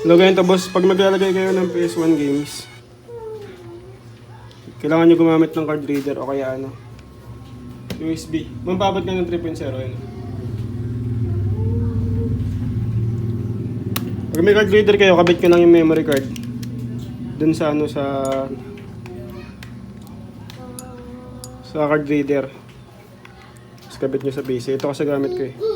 Hello ganito boss, pag maglalagay kayo ng PS1 games, kailangan nyo gumamit ng card reader o kaya ano, USB. Mampabot ka ng 3.0 yun. Pag may card reader kayo, kabit ko lang yung memory card. Dun sa ano sa sa card reader. Tapos kabit nyo sa PC. Ito kasi gamit ko eh.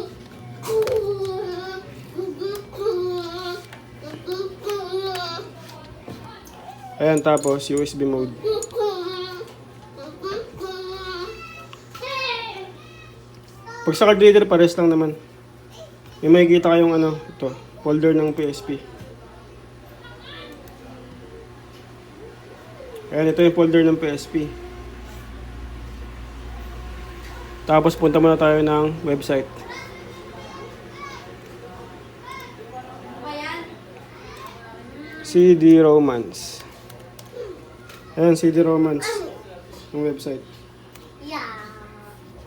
Ayan, tapos USB mode. Pag sa reader, pares lang naman. May makikita kayong ano, ito, folder ng PSP. Ayan, ito yung folder ng PSP. Tapos punta muna tayo ng website. CD Romance. Ayan, CD Romance. Yung website. Yeah.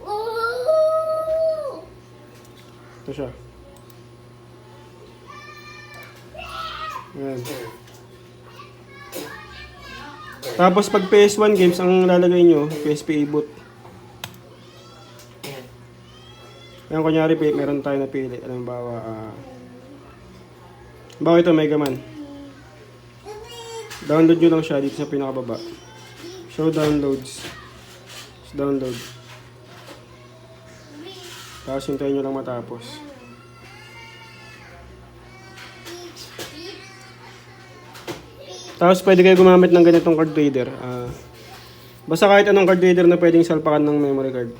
Ooh. Ito siya. Ayan. Tapos pag PS1 games, ang lalagay nyo, PSP boot. Ayan, kunyari, meron tayo napili. Alam ba, ah... bawa ito, Mega Man. Download nyo lang siya dito sa pinakababa. Show downloads. Download. Tapos hintayin nyo lang matapos. Tapos pwede kayo gumamit ng ganitong card reader. Ah, basta kahit anong card reader na pwedeng salpakan ng memory card.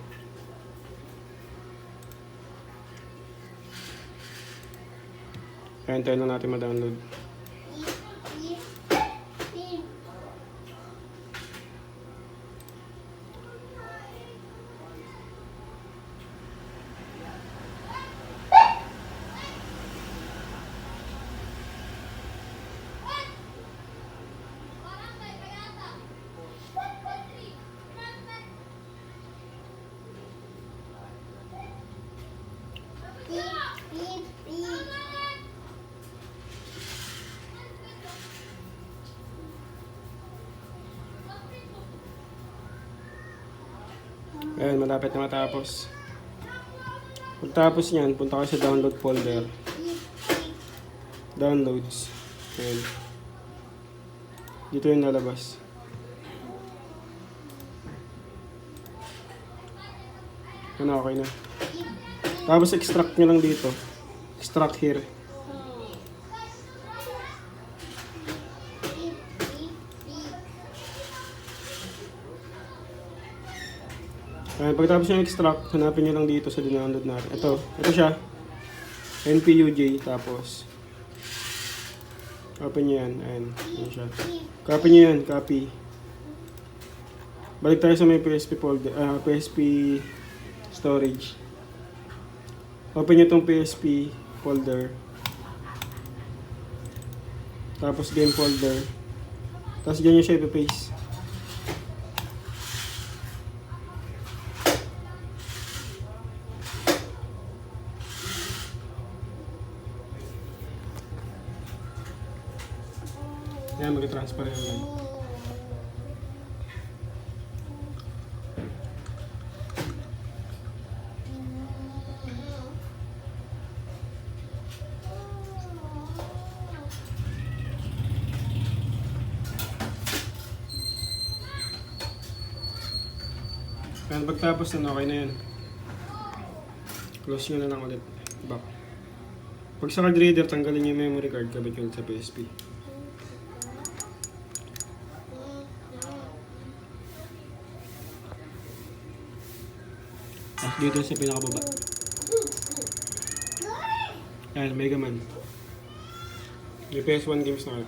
Kaya hintayin lang natin ma-download. Ayan, malapit na matapos. Pagtapos niyan, punta kayo sa download folder. Downloads. Ayan. Dito yung lalabas. Ano, okay na. Tapos extract nyo lang dito. Extract here. Ayan, pagkatapos yung extract, hanapin nyo lang dito sa dinownload natin. Ito, ito siya. NPUJ, tapos open nyo yan. Ayan, ayan siya. Copy nyo yan, copy. Balik tayo sa may PSP folder, ah, PSP storage. Open nyo tong PSP folder. Tapos game folder. Tapos ganyan siya ipapaste. Yan, mag-transfer yan. Yan, pagtapos na okay na yan. Close nyo na lang ulit. Back. Pag sa card reader, tanggalin nyo yung memory card, kabit yun sa PSP. Tapos dito sa pinakababa. Yan, Mega Man. May PS1 games na kayo.